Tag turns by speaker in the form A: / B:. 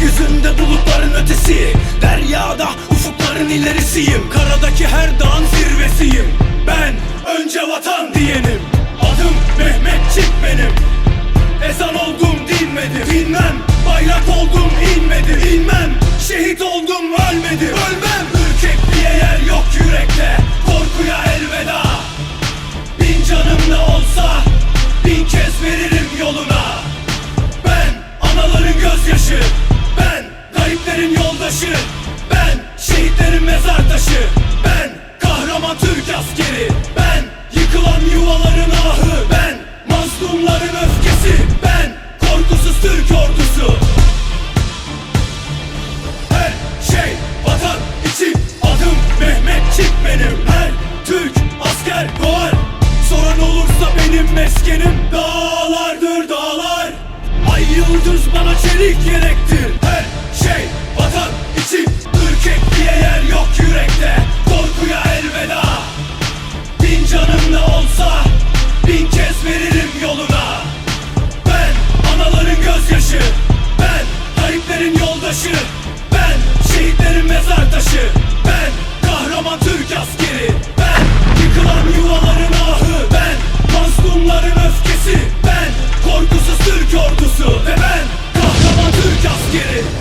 A: Gökyüzünde bulutların ötesi. Deryada ufukların ilerisiyim. Karadaki her dağın zirvesiyim. Ben önce vatan diyenim. Adım Mehmetçik benim. Ezan oldum dinmedim. Dinmem bayrak oldum inmedim. İnmem şehit oldum ölmedim. Ölmem. Ürkekliğe yer yok yürekte. Korkuya elveda. Bin canım da olsa bin kez veririm yoluna. Ben anaların gözyaşı yoldaşı Ben şehitlerin mezar taşı. Ben kahraman Türk askeri. Ben yıkılan yuvaların ahı. Ben mazlumların öfkesi. Ben korkusuz Türk ordusu. Her şey vatan için adım Mehmetçik benim. Her Türk asker doğar. Soran olursa benim meskenim Dağlardır dağlar. Ay yıldız bana çelik gerektir yoldaşı Ben şehitlerin mezar taşı. Ben kahraman Türk askeri. Ben yıkılan yuvaların ahı. Ben mazlumların öfkesi. Ben korkusuz Türk ordusu. Ve ben kahraman Türk askeri